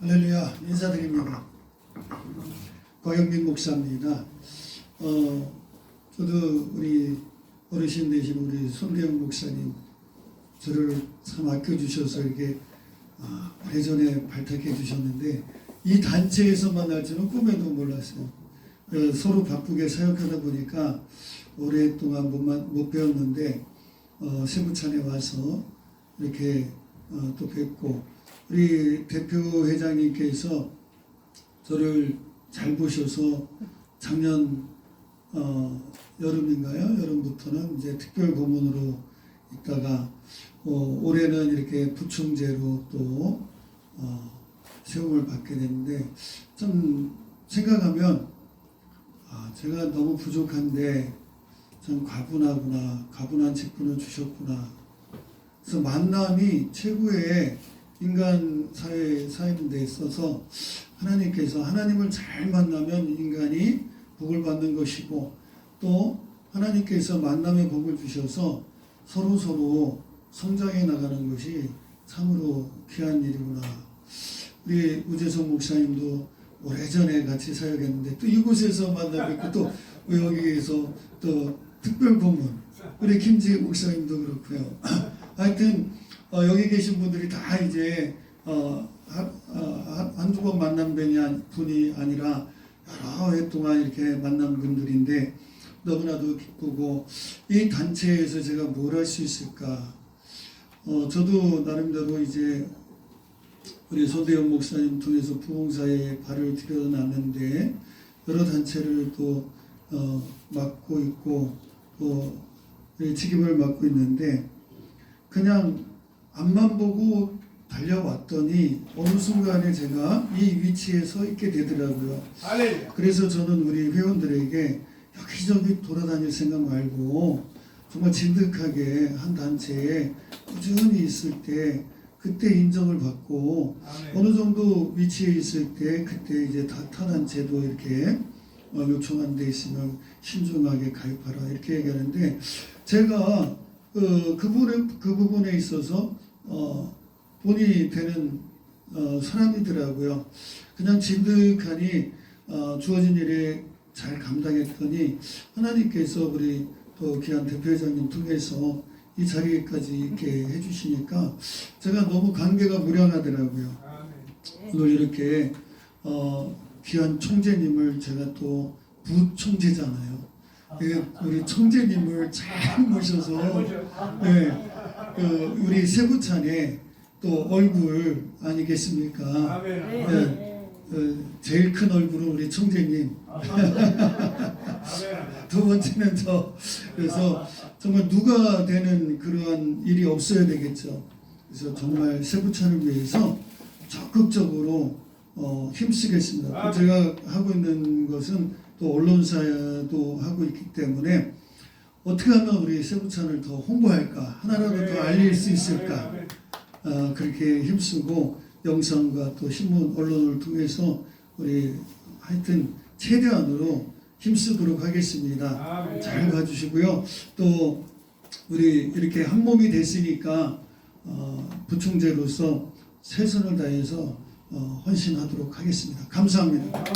할렐루야 인사드립니다. 곽영민 목사입니다. 어, 저도 우리 어르신 되신 우리 손대영 목사님 저를 참 아껴주셔서 이렇게 아, 예전에 발탁해 주셨는데 이 단체에서 만날 줄은 꿈에도 몰랐어요. 어, 서로 바쁘게 사역하다 보니까 오랫동안 못, 만- 못 배웠는데 어, 세부찬에 와서 이렇게 어, 또 뵙고 우리 대표 회장님께서 저를 잘 보셔서 작년 어, 여름인가요? 여름부터는 이제 특별 고문으로 있다가 어, 올해는 이렇게 부총재로 또 어, 세움을 받게 됐는데 좀 생각하면 아, 제가 너무 부족한데 참 과분하구나 과분한 직분을 주셨구나 그래서 만남이 최고의 인간 사회에 사는 데 있어서 하나님께서 하나님을 잘 만나면 인간이 복을 받는 것이고 또 하나님께서 만남의 복을 주셔서 서로 서로 성장해 나가는 것이 참으로 귀한 일이구나. 우리 우재성 목사님도 오래전에 같이 사역했는데 또 이곳에서 만나 뵙고 또 여기에서 또 특별 고문 우리 김지 목사님도 그렇고요. 하여튼 어, 여기 계신 분들이 다 이제 어, 한- 어, 한- 한두 번 만난 분이, 아니- 분이 아니라 여러 해 동안 이렇게 만난 분들인데 너무나도 기쁘고 이 단체에서 제가 뭘 할 수 있을까? 어, 저도 나름대로 이제 우리 소대영 목사님 통해서 부흥사에 발을 들여놨는데 여러 단체를 또 어, 맡고 있고 또이 책임을 맡고 있는데 그냥 앞만 보고 달려왔더니 어느 순간에 제가 이 위치에 서 있게 되더라고요. 그래서 저는 우리 회원들에게 여기저기 돌아다닐 생각 말고 정말 진득하게 한 단체에 꾸준히 있을 때 그때 인정을 받고. 어느 정도 위치에 있을 때 그때 이제 다 타단체도 이렇게 어, 요청한 데 있으면 신중하게 가입하라 이렇게 얘기하는데 제가 어, 그 부분에 그 부분에 있어서 어, 본이 되는 어, 사람이더라고요. 그냥 진득하니 어, 주어진 일에 잘 감당했더니 하나님께서 우리 또 귀한 대표회장님 통해서 이 자리까지 이렇게 해주시니까 제가 너무 관계가 무량하더라고요. 오늘 이렇게 어, 귀한 총재님을 제가 또 부총재잖아요. 예, 우리 총재님을 잘 모셔서 네, 그 우리 세부찬의 또 얼굴 아니겠습니까? 네, 어, 제일 큰 얼굴은 우리. 아멘. 두 번째는 저 그래서 정말 누가 되는 그러한 일이 없어야 되겠죠. 그래서 정말 세부찬을 위해서 적극적으로 어, 힘쓰겠습니다. 제가 하고 있는 것은 또 언론사도 하고 있기 때문에 어떻게 하면 우리 세부찬을 더 홍보할까 하나라도 더 알릴 수 있을까 아멘. 어, 그렇게 힘쓰고 영상과 또 신문 언론을 통해서 우리 하여튼 최대한으로 힘쓰도록 하겠습니다. 아멘. 잘 봐주시고요. 또 우리 이렇게 한 몸이 됐으니까 어, 부총재로서 최선을 다해서 어, 헌신하도록 하겠습니다. 감사합니다.